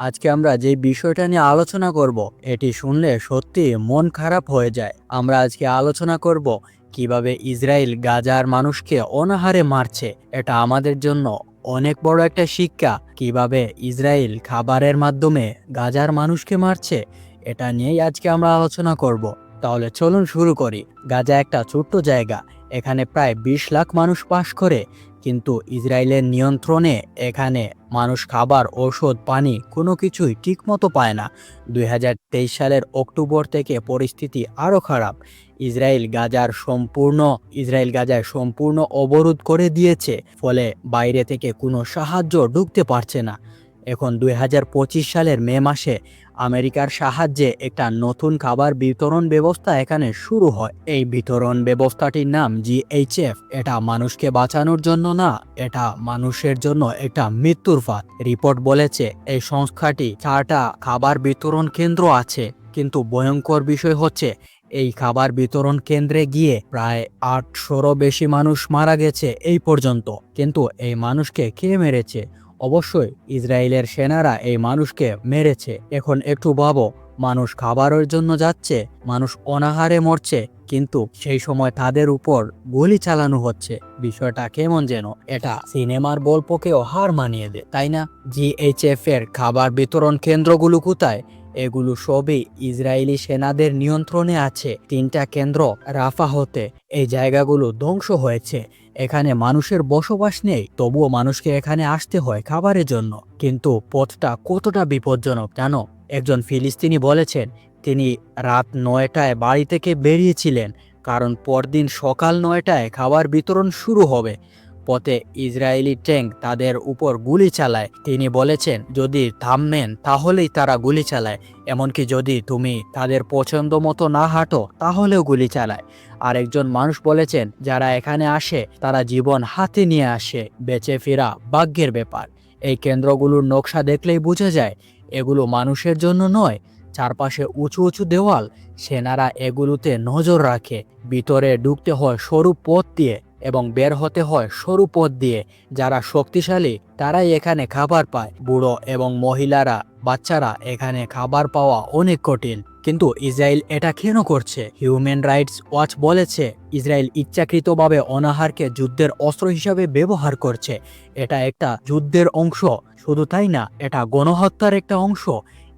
আজকে আমরা যে বিষয়টা নিয়ে আলোচনা করব, এটি শুনলে সত্যি মন খারাপ হয়ে যায়। আমরা আজকে আলোচনা করব কীভাবে ইসরায়েল গাজার মানুষকে অনাহারে মারছে। এটা আমাদের জন্য অনেক বড় একটা শিক্ষা। কীভাবে ইসরায়েল খাবারের মাধ্যমে গাজার মানুষকে মারছে, এটা নিয়েই আজকে আমরা আলোচনা করব। তাহলে চলুন শুরু করি। গাজা একটা ছোট্ট জায়গা। এখানে প্রায় বিশ লাখ মানুষ বাস করে, কিন্তু ইসরায়েলের নিয়ন্ত্রণে এখানে মানুষ খাবার, ঔষধ, পানি কোনো কিছুই ঠিকমতো পায় না। দুই হাজার তেইশ সালের অক্টোবর থেকে পরিস্থিতি আরও খারাপ। ইসরায়েল গাজার সম্পূর্ণ, ইসরায়েল গাজায় সম্পূর্ণ অবরোধ করে দিয়েছে, ফলে বাইরে থেকে কোনো সাহায্য ঢুকতে পারছে না। এখন দুই হাজার পঁচিশ সালের মে মাসে আমেরিকার সাহায্যে একটা নতুন খাবার বিতরণ ব্যবস্থা এখানে শুরু হয়। এই বিতরণ ব্যবস্থাটির নাম জিএইচএফ এটা মানুষকে বাঁচানোর জন্য না, এটা মানুষের জন্য একটা মৃত্যুর ফাঁদ। রিপোর্ট বলেছে এই সংস্থাটি চারটা খাবার বিতরণ কেন্দ্র আছে, কিন্তু ভয়ঙ্কর বিষয় হচ্ছে এই খাবার বিতরণ কেন্দ্রে গিয়ে প্রায় আটশোরও বেশি মানুষ মারা গেছে এই পর্যন্ত। কিন্তু এই মানুষকে কে মেরেছে? অবশ্যই ইসরায়েলের সেনারা এই মানুষকে মেরেছে। এখন একটু ভাবো, মানুষ খাবারের জন্য যাচ্ছে, মানুষ অনাহারে মরছে, কিন্তু সেই সময় তাদের উপর গুলি চালানো হচ্ছে। বিষয়টা কেমন যেন, এটা সিনেমার গল্পকেও হার মানিয়ে দেয়, তাই না? জিএইচএফ এর খাবার বিতরণ কেন্দ্রগুলো কোথায়? এগুলো সবই ইসরায়েলি সেনাদের নিয়ন্ত্রণে আছে। তিনটা কেন্দ্র রাফা হতে এই জায়গাগুলো ধ্বংস হয়েছে। এখানে মানুষের বসবাস নেই। তবুও মানুষকে এখানে আসতে হয় খাবারের জন্য। কিন্তু পথটা কতটা বিপজ্জনক জানো? একজন ফিলিস্তিনি বলেছেন, তিনি রাত নয়টায় বাড়ি থেকে বেরিয়েছিলেন, কারণ পরদিন সকাল নয়টায় খাবার বিতরণ শুরু হবে। পথে ইসরায়েলি ট্যাঙ্ক তাদের উপর গুলি চালায়। তিনি বলেছেন, যদি থামবেন, তাহলেই তারা গুলি চালায়। এমনকি যদি তুমি তাদের পছন্দ মতো না হাঁটো, তাহলেও গুলি চালায়। আর একজন মানুষ বলেছেন, যারা এখানে আসে, তারা জীবন হাতে নিয়ে আসে। বেঁচে ফেরা ভাগ্যের ব্যাপার। এই কেন্দ্রগুলোর নকশা দেখলেই বোঝা যায়, এগুলো মানুষের জন্য নয়। চারপাশে উঁচু উঁচু দেওয়াল। সেনারা এগুলোতে নজর রাখে। ভিতরে ঢুকতে হয় সরু পথ দিয়ে। এবং বের হতে হয় সরু পথ দিয়ে। যারা শক্তিশালী, তারাই এখানে খাবার পায়। বুড়ো এবং মহিলারা, বাচ্চারা এখানে খাবার পাওয়া অনেক কঠিন। কিন্তু ইসরায়েল এটা কেন করছে? হিউম্যান রাইটস ওয়াচ বলেছে, ইসরায়েল ইচ্ছাকৃতভাবে অনাহারকে যুদ্ধের অস্ত্র হিসাবে ব্যবহার করছে। এটা একটা যুদ্ধের অংশ। শুধু তাই না, এটা গণহত্যার একটা অংশ।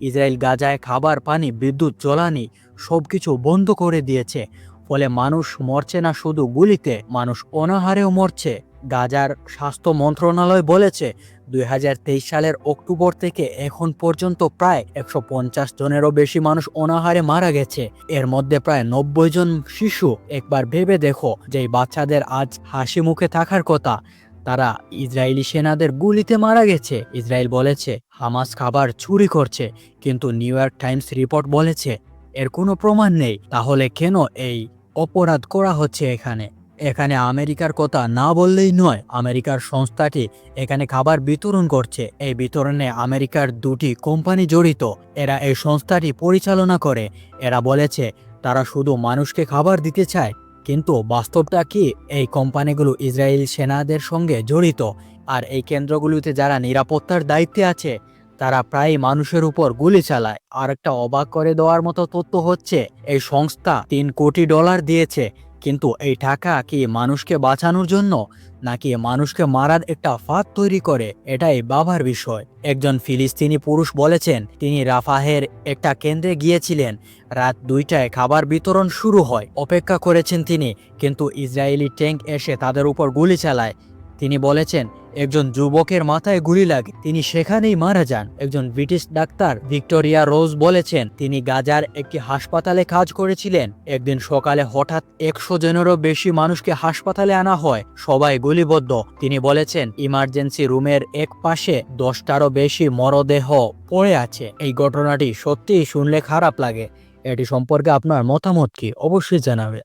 ইসরায়েল গাজায় খাবার, পানি, বিদ্যুৎ, জ্বালানি সবকিছু বন্ধ করে দিয়েছে। ফলে মানুষ মরছে না শুধু গুলিতে, মানুষ অনাহারেও মরছে। গাজার স্বাস্থ্য মন্ত্রণালয় বলেছে, দুই হাজার তেইশ সালের অক্টোবর থেকে এখন পর্যন্ত প্রায় একশো পঞ্চাশ জনেরও বেশি মানুষ অনাহারে মারা গেছে। এর মধ্যে প্রায় নব্বই জন শিশু। একবার ভেবে দেখো যে বাচ্চাদের আজ হাসি মুখে থাকার কথা। তারা ইসরায়েলি সেনাদের গুলিতে মারা গেছে। ইসরায়েল বলেছে, হামাস খাবার চুরি করছে। কিন্তু নিউ ইয়র্ক টাইমস রিপোর্ট বলেছে এর কোনো প্রমাণ নেই। তাহলে কেন এই অপরাধ করা হচ্ছে এখানে? এখানে আমেরিকার কথা না বললেই নয়, আমেরিকার সংস্থাটি এখানে খাবার বিতরণ করছে। এই বিতরণে আমেরিকার দুটি কোম্পানি জড়িত। এরা এই সংস্থাটি পরিচালনা করে। এরা বলেছে, তারা শুধু মানুষকে খাবার দিতে চায়, কিন্তু বাস্তবটা কি? এই কোম্পানিগুলো ইসরায়েল সেনাদের সঙ্গে জড়িত। আর এই কেন্দ্রগুলোতে যারা নিরাপত্তার দায়িত্বে আছে তারা প্রায় মানুষের উপর গুলি চালায়। আর একটা অবাক করে দেওয়ার মতো তথ্য হচ্ছে, এই সংস্থা তিন কোটি ডলার দিয়েছে, কিন্তু এই টাকা কি মানুষকে বাঁচানোর জন্য, নাকি মানুষকে মারার একটা ফাঁদ তৈরি করে? এটাই বাবার বিষয়। একজন ফিলিস্তিনি পুরুষ বলেছেন, তিনি রাফাহের একটা কেন্দ্রে গিয়েছিলেন। রাত দুইটায় খাবার বিতরণ শুরু হয়। অপেক্ষা করেছেন তিনি, কিন্তু ইসরায়েলি ট্যাঙ্ক এসে তাদের উপর গুলি চালায়। তিনি বলেছেন একজন যুবকের মাথায় গুলি লাগে। তিনি সেখানেই মারা যান। একজন ব্রিটিশ ডাক্তার ভিক্টোরিয়া রোজ বলেছেন, তিনি গাজার একটি হাসপাতালে কাজ করেছিলেন। একদিন সকালে হঠাৎ একশো জনেরও বেশি মানুষকে হাসপাতালে আনা হয়। সবাই গুলিবদ্ধ। তিনি বলেছেন, ইমার্জেন্সি রুমের এক পাশে দশটারও বেশি মরদেহ পড়ে আছে। এই ঘটনাটি সত্যিই শুনলে খারাপ লাগে। এটি সম্পর্কে আপনার মতামত কি? অবশ্যই জানাবে